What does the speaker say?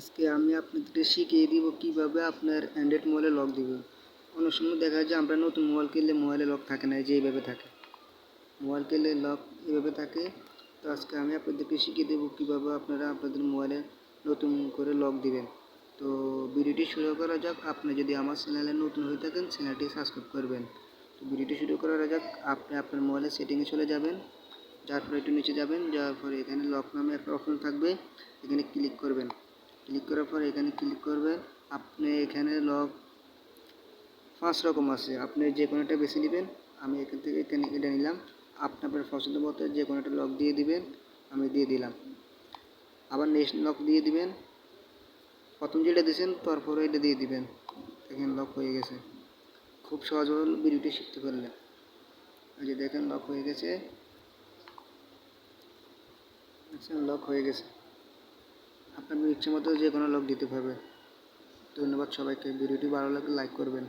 আজকে আমি আপনাদেরকে শিখিয়ে দিব কীভাবে আপনার অ্যান্ড্রয়েড মোবাইলে লক দিবেন। অনেক সময় দেখা যায় আমরা নতুন মোবাইল কিনলে মোবাইলে লক থাকে না যে এইভাবে থাকে। মোবাইল কিনলে লক এভাবে থাকে। তো আজকে আমি আপনাদেরকে শিখিয়ে দেবো কীভাবে আপনারা আপনাদের মোবাইলে নতুন করে লক দিবেন। তো ভিডিওটি শুরু করা যাক। আপনি যদি আমার চ্যানেলে নতুন হয়ে থাকেন চ্যানেলটি সাবস্ক্রাইব করবেন। তো ভিডিওটি শুরু করা যাক। আপনি আপনার মোবাইলের সেটিংয়ে চলে যাবেন। যার পরে একটু নিচে যাবেন। যাওয়ার পরে এখানে লক নামে একটা অপশন থাকবে। এখানে ক্লিক করবেন। ক্লিক করার পর এখানে ক্লিক করবেন। আপনি এখানে লক পাঁচ রকম আছে। আপনি যে কোনো একটা বেছে নেবেন। আমি এখান থেকে এখানে এটা নিলাম। আপনার পছন্দ মতো যে কোনো একটা লক দিয়ে দিবেন। আমি দিয়ে দিলাম। আবার নেক্সট লক দিয়ে দিবেন। প্রথম যেটা দিয়েছেন, তারপরে এটা দিয়ে দিবেন। দেখেন লক হয়ে গেছে। খুব সহজ সহজভাবে ভিডিওটি শিখতে পারলে। এই যে দেখেন লক হয়ে গেছে। লক হয়ে গেছে। আপনার ইচ্ছে মতো যে কোনো লোক দিতে পারবে। ধন্যবাদ সবাইকে। ভিডিওটি ভালো লাগলে লাইক করবেন।